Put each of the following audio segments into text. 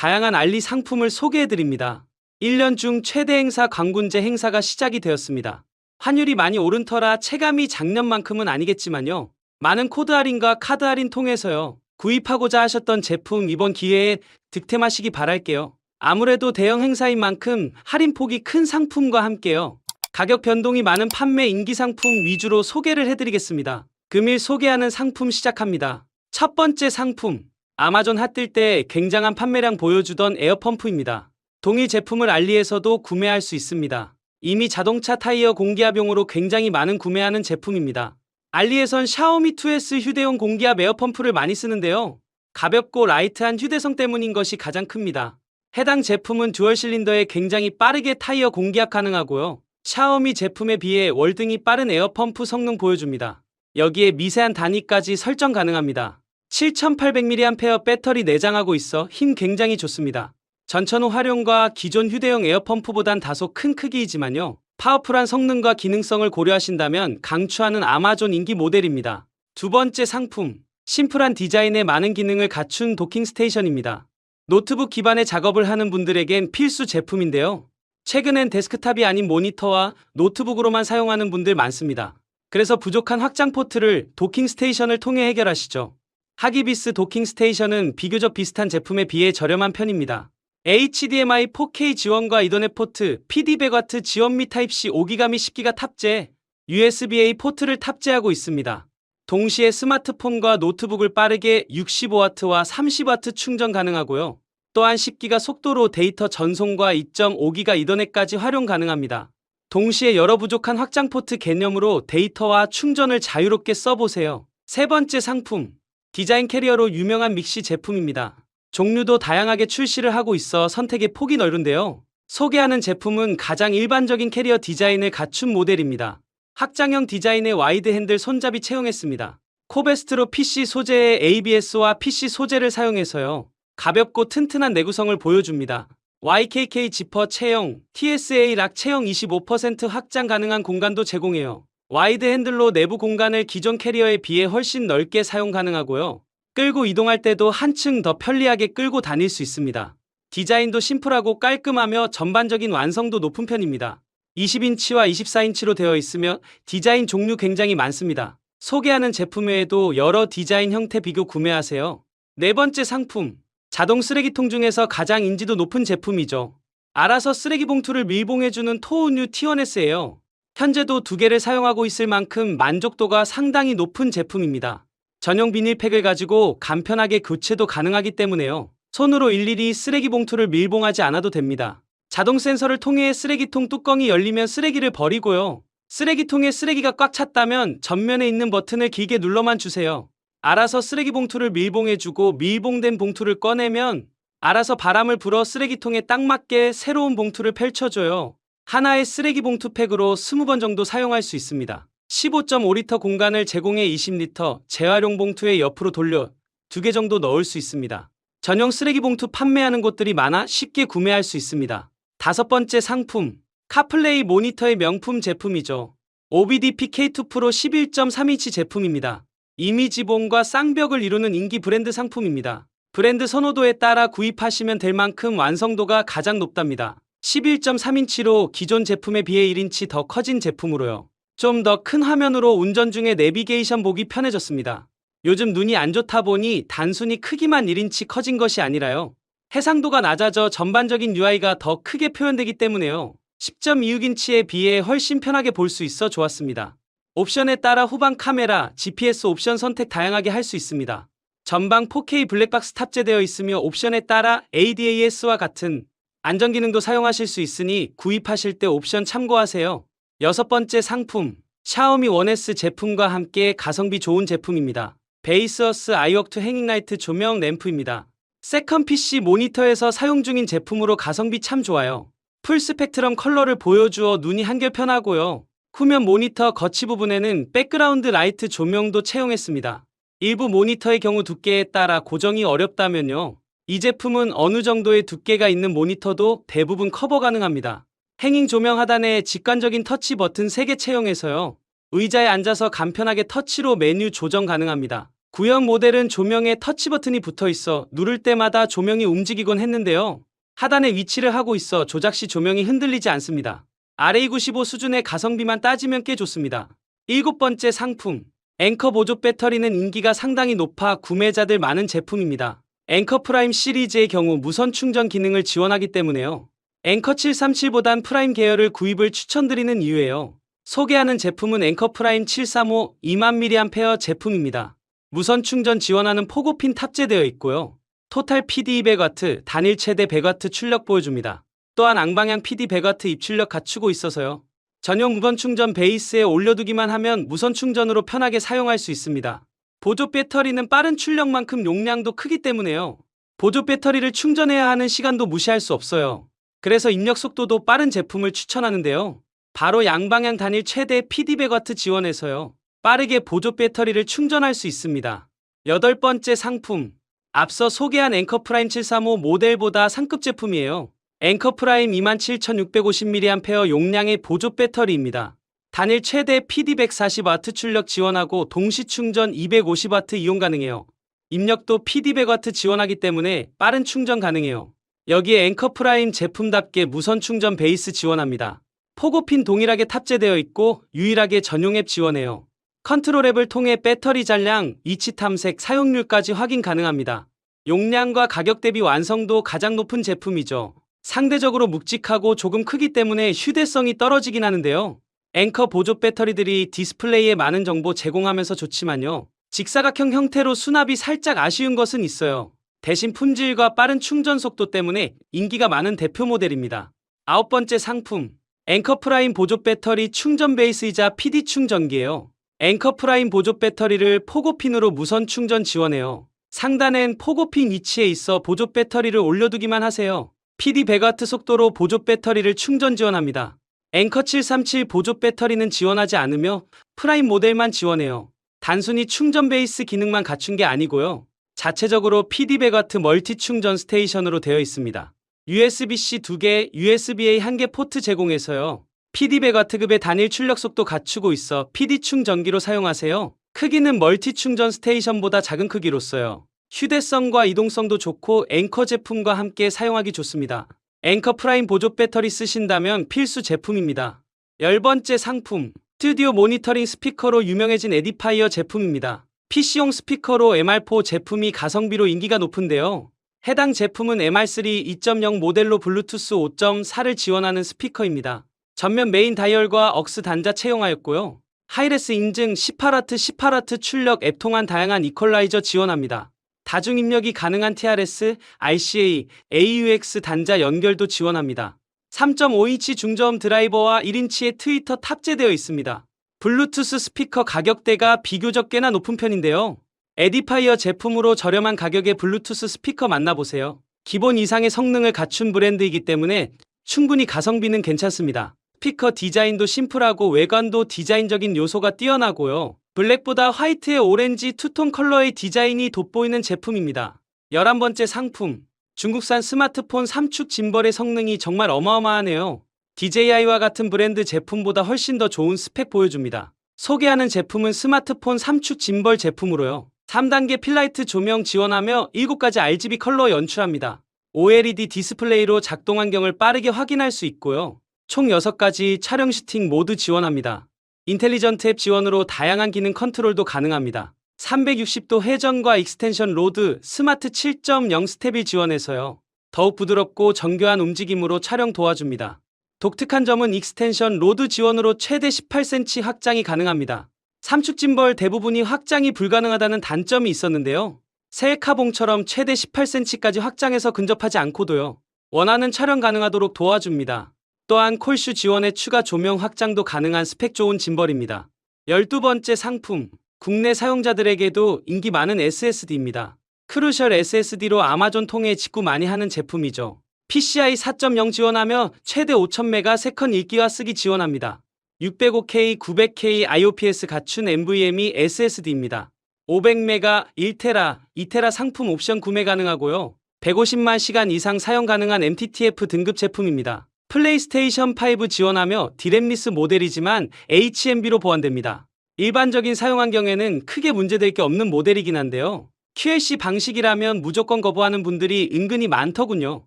다양한 알리 상품을 소개해드립니다. 1년 중 최대 행사 광군제 행사가 시작이 되었습니다. 환율이 많이 오른 터라 체감이 작년만큼은 아니겠지만요. 많은 코드 할인과 카드 할인 통해서요. 구입하고자 하셨던 제품 이번 기회에 득템하시기 바랄게요. 아무래도 대형 행사인 만큼 할인폭이 큰 상품과 함께요. 가격 변동이 많은 판매 인기 상품 위주로 소개를 해드리겠습니다. 금일 소개하는 상품 시작합니다. 첫 번째 상품. 아마존 핫뜰 때 굉장한 판매량 보여주던 에어펌프입니다. 동일 제품을 알리에서도 구매할 수 있습니다. 이미 자동차 타이어 공기압용으로 굉장히 많은 구매하는 제품입니다. 알리에선 샤오미 2S 휴대용 공기압 에어펌프를 많이 쓰는데요. 가볍고 라이트한 휴대성 때문인 것이 가장 큽니다. 해당 제품은 듀얼 실린더에 굉장히 빠르게 타이어 공기압 가능하고요. 샤오미 제품에 비해 월등히 빠른 에어펌프 성능 보여줍니다. 여기에 미세한 단위까지 설정 가능합니다. 7800mAh 배터리 내장하고 있어 힘 굉장히 좋습니다. 전천후 활용과 기존 휴대용 에어펌프보단 다소 큰 크기이지만요. 파워풀한 성능과 기능성을 고려하신다면 강추하는 아마존 인기 모델입니다. 두 번째 상품. 심플한 디자인에 많은 기능을 갖춘 도킹 스테이션입니다. 노트북 기반의 작업을 하는 분들에겐 필수 제품인데요. 최근엔 데스크탑이 아닌 모니터와 노트북으로만 사용하는 분들 많습니다. 그래서 부족한 확장 포트를 도킹 스테이션을 통해 해결하시죠. 하기비스 도킹 스테이션은 비교적 비슷한 제품에 비해 저렴한 편입니다. HDMI 4K 지원과 이더넷 포트, PD100W 지원 및 타입C 5기가 및 10기가 탑재, USB-A 포트를 탑재하고 있습니다. 동시에 스마트폰과 노트북을 빠르게 65W와 30W 충전 가능하고요. 또한 10기가 속도로 데이터 전송과 2.5기가 이더넷까지 활용 가능합니다. 동시에 여러 부족한 확장 포트 개념으로 데이터와 충전을 자유롭게 써보세요. 세 번째 상품. 디자인 캐리어로 유명한 믹시 제품입니다. 종류도 다양하게 출시를 하고 있어 선택의 폭이 넓은데요. 소개하는 제품은 가장 일반적인 캐리어 디자인을 갖춘 모델입니다. 확장형 디자인의 와이드 핸들 손잡이 채용했습니다. 코베스트로 PC 소재의 ABS와 PC 소재를 사용해서요. 가볍고 튼튼한 내구성을 보여줍니다. YKK 지퍼 채용, TSA 락 채용 25% 확장 가능한 공간도 제공해요. 와이드 핸들로 내부 공간을 기존 캐리어에 비해 훨씬 넓게 사용 가능하고요. 끌고 이동할 때도 한층 더 편리하게 끌고 다닐 수 있습니다. 디자인도 심플하고 깔끔하며 전반적인 완성도 높은 편입니다. 20인치와 24인치로 되어 있으며 디자인 종류 굉장히 많습니다. 소개하는 제품 외에도 여러 디자인 형태 비교 구매하세요. 네 번째 상품. 자동 쓰레기통 중에서 가장 인지도 높은 제품이죠. 알아서 쓰레기 봉투를 밀봉해주는 토우뉴 T1S예요. 현재도 두 개를 사용하고 있을 만큼 만족도가 상당히 높은 제품입니다. 전용 비닐팩을 가지고 간편하게 교체도 가능하기 때문에요. 손으로 일일이 쓰레기 봉투를 밀봉하지 않아도 됩니다. 자동 센서를 통해 쓰레기통 뚜껑이 열리면 쓰레기를 버리고요. 쓰레기통에 쓰레기가 꽉 찼다면 전면에 있는 버튼을 길게 눌러만 주세요. 알아서 쓰레기 봉투를 밀봉해주고 밀봉된 봉투를 꺼내면 알아서 바람을 불어 쓰레기통에 딱 맞게 새로운 봉투를 펼쳐줘요. 하나의 쓰레기 봉투 팩으로 20번 정도 사용할 수 있습니다. 15.5리터 공간을 제공해 20리터 재활용 봉투에 옆으로 돌려 두개 정도 넣을 수 있습니다. 전용 쓰레기 봉투 판매하는 곳들이 많아 쉽게 구매할 수 있습니다. 다섯 번째 상품. 카플레이 모니터의 명품 제품이죠. OBD-P K2 프로 11.3인치 제품입니다. 이미지봉과 쌍벽을 이루는 인기 브랜드 상품입니다. 브랜드 선호도에 따라 구입하시면 될 만큼 완성도가 가장 높답니다. 11.3인치로 기존 제품에 비해 1인치 더 커진 제품으로요. 좀 더 큰 화면으로 운전 중에 내비게이션 보기 편해졌습니다. 요즘 눈이 안 좋다 보니 단순히 크기만 1인치 커진 것이 아니라요. 해상도가 낮아져 전반적인 UI가 더 크게 표현되기 때문에요. 10.26인치에 비해 훨씬 편하게 볼 수 있어 좋았습니다. 옵션에 따라 후방 카메라, GPS 옵션 선택 다양하게 할 수 있습니다. 전방 4K 블랙박스 탑재되어 있으며 옵션에 따라 ADAS와 같은 안전 기능도 사용하실 수 있으니 구입하실 때 옵션 참고하세요. 여섯 번째 상품. 샤오미 1S 제품과 함께 가성비 좋은 제품입니다. 베이스어스 아이웍2 행잉라이트 조명 램프입니다. 세컨 PC 모니터에서 사용 중인 제품으로 가성비 참 좋아요. 풀 스펙트럼 컬러를 보여주어 눈이 한결 편하고요. 후면 모니터 거치 부분에는 백그라운드 라이트 조명도 채용했습니다. 일부 모니터의 경우 두께에 따라 고정이 어렵다면요. 이 제품은 어느 정도의 두께가 있는 모니터도 대부분 커버 가능합니다. 행잉 조명 하단에 직관적인 터치 버튼 3개 채용해서요. 의자에 앉아서 간편하게 터치로 메뉴 조정 가능합니다. 구형 모델은 조명에 터치 버튼이 붙어 있어 누를 때마다 조명이 움직이곤 했는데요. 하단에 위치를 하고 있어 조작 시 조명이 흔들리지 않습니다. RA95 수준의 가성비만 따지면 꽤 좋습니다. 일곱 번째 상품. 앵커 보조 배터리는 인기가 상당히 높아 구매자들 많은 제품입니다. 앵커 프라임 시리즈의 경우 무선 충전 기능을 지원하기 때문에요. 앵커 737보단 프라임 계열을 구입을 추천드리는 이유예요. 소개하는 제품은 앵커 프라임 735 2만mAh 제품입니다. 무선 충전 지원하는 포고핀 탑재되어 있고요. 토탈 PD 200W, 단일 최대 100W 출력 보여줍니다. 또한 앙방향 PD 100W 입출력 갖추고 있어서요. 전용 무선 충전 베이스에 올려두기만 하면 무선 충전으로 편하게 사용할 수 있습니다. 보조 배터리는 빠른 출력만큼 용량도 크기 때문에요. 보조 배터리를 충전해야 하는 시간도 무시할 수 없어요. 그래서 입력 속도도 빠른 제품을 추천하는데요. 바로 양방향 단일 최대 PD 100W 지원해서요. 빠르게 보조 배터리를 충전할 수 있습니다. 여덟 번째 상품. 앞서 소개한 앵커 프라임 735 모델보다 상급 제품이에요. 앵커 프라임 27,650mAh 용량의 보조 배터리입니다. 단일 최대 PD 140W 출력 지원하고 동시 충전 250W 이용 가능해요. 입력도 PD 100W 지원하기 때문에 빠른 충전 가능해요. 여기에 앵커 프라임 제품답게 무선 충전 베이스 지원합니다. 포고핀 동일하게 탑재되어 있고 유일하게 전용 앱 지원해요. 컨트롤 앱을 통해 배터리 잔량, 위치 탐색, 사용률까지 확인 가능합니다. 용량과 가격 대비 완성도 가장 높은 제품이죠. 상대적으로 묵직하고 조금 크기 때문에 휴대성이 떨어지긴 하는데요. 앵커 보조 배터리들이 디스플레이에 많은 정보 제공하면서 좋지만요. 직사각형 형태로 수납이 살짝 아쉬운 것은 있어요. 대신 품질과 빠른 충전 속도 때문에 인기가 많은 대표 모델입니다. 아홉 번째 상품. 앵커 프라임 보조 배터리 충전 베이스이자 PD 충전기예요. 앵커 프라임 보조 배터리를 포고핀으로 무선 충전 지원해요. 상단엔 포고핀 위치에 있어 보조 배터리를 올려두기만 하세요. PD 100W 속도로 보조 배터리를 충전 지원합니다. 앵커 737 보조 배터리는 지원하지 않으며 프라임 모델만 지원해요. 단순히 충전 베이스 기능만 갖춘 게 아니고요. 자체적으로 PD 100W 멀티 충전 스테이션으로 되어 있습니다. USB-C 2개, USB-A 1개 포트 제공해서요. PD 100W급의 단일 출력 속도 갖추고 있어 PD 충전기로 사용하세요. 크기는 멀티 충전 스테이션보다 작은 크기로 써요. 휴대성과 이동성도 좋고 앵커 제품과 함께 사용하기 좋습니다. 앵커 프라임 보조 배터리 쓰신다면 필수 제품입니다. 열 번째 상품. 스튜디오 모니터링 스피커로 유명해진 에디파이어 제품입니다. PC용 스피커로 MR4 제품이 가성비로 인기가 높은데요. 해당 제품은 MR3 2.0 모델로 블루투스 5.4를 지원하는 스피커입니다. 전면 메인 다이얼과 억스 단자 채용하였고요. 하이레스 인증 18W 18W 출력 앱 통한 다양한 이퀄라이저 지원합니다. 다중 입력이 가능한 TRS, RCA, AUX 단자 연결도 지원합니다. 3.5인치 중저음 드라이버와 1인치의 트위터 탑재되어 있습니다. 블루투스 스피커 가격대가 비교적 꽤나 높은 편인데요. 에디파이어 제품으로 저렴한 가격의 블루투스 스피커 만나보세요. 기본 이상의 성능을 갖춘 브랜드이기 때문에 충분히 가성비는 괜찮습니다. 스피커 디자인도 심플하고 외관도 디자인적인 요소가 뛰어나고요. 블랙보다 화이트에 오렌지 투톤 컬러의 디자인이 돋보이는 제품입니다. 11번째 상품. 중국산 스마트폰 3축 짐벌의 성능이 정말 어마어마하네요. DJI와 같은 브랜드 제품보다 훨씬 더 좋은 스펙 보여줍니다. 소개하는 제품은 스마트폰 3축 짐벌 제품으로요. 3단계 필라이트 조명 지원하며 7가지 RGB 컬러 연출합니다. OLED 디스플레이로 작동 환경을 빠르게 확인할 수 있고요. 총 6가지 촬영 슈팅 모드 지원합니다. 인텔리전트 앱 지원으로 다양한 기능 컨트롤도 가능합니다. 360도 회전과 익스텐션 로드, 스마트 7.0 스텝을 지원해서요. 더욱 부드럽고 정교한 움직임으로 촬영 도와줍니다. 독특한 점은 익스텐션 로드 지원으로 최대 18cm 확장이 가능합니다. 삼축 짐벌 대부분이 확장이 불가능하다는 단점이 있었는데요. 셀카봉처럼 최대 18cm까지 확장해서 근접하지 않고도요. 원하는 촬영 가능하도록 도와줍니다. 또한 콜슈 지원의 추가 조명 확장도 가능한 스펙 좋은 짐벌입니다. 12번째 상품. 국내 사용자들에게도 인기 많은 SSD입니다. 크루셜 SSD로 아마존 통해 직구 많이 하는 제품이죠. PCI 4.0 지원하며 최대 5000메가 세컨 읽기와 쓰기 지원합니다. 605K, 900K IOPS 갖춘 NVMe SSD입니다. 500메가, 1테라, 2테라 상품 옵션 구매 가능하고요. 150만 시간 이상 사용 가능한 MTTF 등급 제품입니다. 플레이스테이션 5 지원하며 디램리스 모델이지만 HMB로 보완됩니다. 일반적인 사용 환경에는 크게 문제될 게 없는 모델이긴 한데요. QLC 방식이라면 무조건 거부하는 분들이 은근히 많더군요.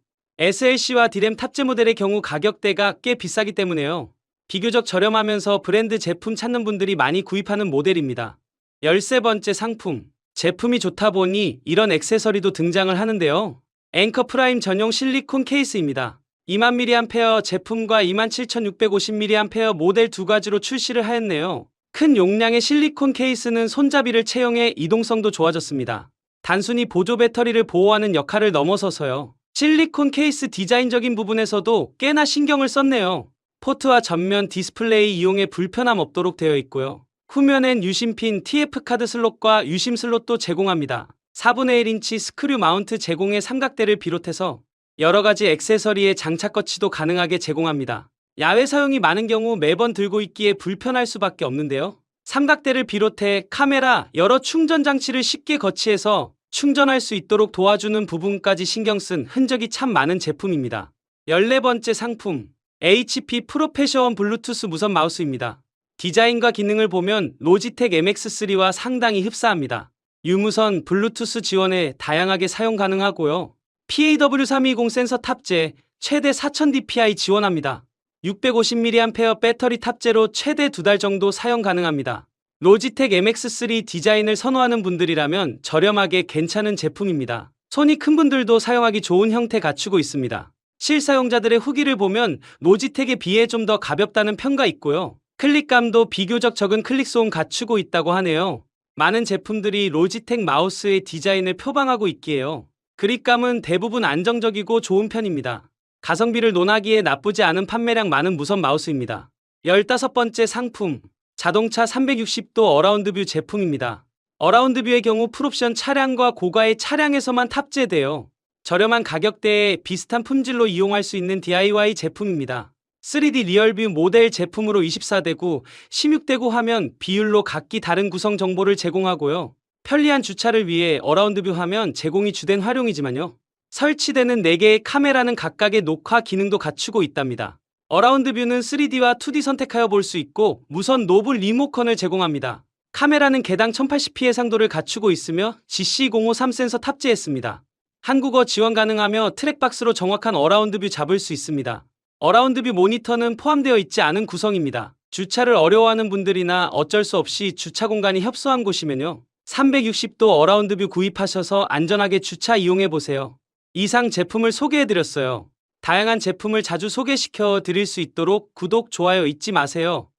SLC와 디램 탑재 모델의 경우 가격대가 꽤 비싸기 때문에요. 비교적 저렴하면서 브랜드 제품 찾는 분들이 많이 구입하는 모델입니다. 13번째 상품. 제품이 좋다 보니 이런 액세서리도 등장을 하는데요. 앵커 프라임 전용 실리콘 케이스입니다. 2000mAh 제품과 27650mAh 모델 두 가지로 출시를 하였네요. 큰 용량의 실리콘 케이스는 손잡이를 채용해 이동성도 좋아졌습니다. 단순히 보조 배터리를 보호하는 역할을 넘어서서요. 실리콘 케이스 디자인적인 부분에서도 꽤나 신경을 썼네요. 포트와 전면 디스플레이 이용에 불편함 없도록 되어 있고요. 후면엔 유심핀 TF 카드 슬롯과 유심 슬롯도 제공합니다. 4분의 1인치 스크류 마운트 제공의 삼각대를 비롯해서 여러 가지 액세서리의 장착 거치도 가능하게 제공합니다. 야외 사용이 많은 경우 매번 들고 있기에 불편할 수밖에 없는데요. 삼각대를 비롯해 카메라, 여러 충전 장치를 쉽게 거치해서 충전할 수 있도록 도와주는 부분까지 신경 쓴 흔적이 참 많은 제품입니다. 14번째 상품, HP 프로페셔원 블루투스 무선 마우스입니다. 디자인과 기능을 보면 로지텍 MX3와 상당히 흡사합니다. 유무선 블루투스 지원에 다양하게 사용 가능하고요. PAW320 센서 탑재, 최대 4000dpi 지원합니다. 650mAh 배터리 탑재로 최대 두 달 정도 사용 가능합니다. 로지텍 MX3 디자인을 선호하는 분들이라면 저렴하게 괜찮은 제품입니다. 손이 큰 분들도 사용하기 좋은 형태 갖추고 있습니다. 실사용자들의 후기를 보면 로지텍에 비해 좀 더 가볍다는 평가 있고요. 클릭감도 비교적 적은 클릭소음 갖추고 있다고 하네요. 많은 제품들이 로지텍 마우스의 디자인을 표방하고 있기에요. 그립감은 대부분 안정적이고 좋은 편입니다. 가성비를 논하기에 나쁘지 않은 판매량 많은 무선 마우스입니다. 15번째 상품. 자동차 360도 어라운드 뷰 제품입니다. 어라운드 뷰의 경우 풀옵션 차량과 고가의 차량에서만 탑재되어 저렴한 가격대에 비슷한 품질로 이용할 수 있는 DIY 제품입니다. 3D 리얼뷰 모델 제품으로 24대구, 16대구 화면 비율로 각기 다른 구성 정보를 제공하고요. 편리한 주차를 위해 어라운드 뷰 화면 제공이 주된 활용이지만요. 설치되는 4개의 카메라는 각각의 녹화 기능도 갖추고 있답니다. 어라운드 뷰는 3D와 2D 선택하여 볼 수 있고 무선 노블 리모컨을 제공합니다. 카메라는 개당 1080p 해상도를 갖추고 있으며 GC053 센서 탑재했습니다. 한국어 지원 가능하며 트랙박스로 정확한 어라운드 뷰 잡을 수 있습니다. 어라운드 뷰 모니터는 포함되어 있지 않은 구성입니다. 주차를 어려워하는 분들이나 어쩔 수 없이 주차 공간이 협소한 곳이면요. 360도 어라운드 뷰 구입하셔서 안전하게 주차 이용해 보세요. 이상 제품을 소개해 드렸어요. 다양한 제품을 자주 소개시켜 드릴 수 있도록 구독, 좋아요 잊지 마세요.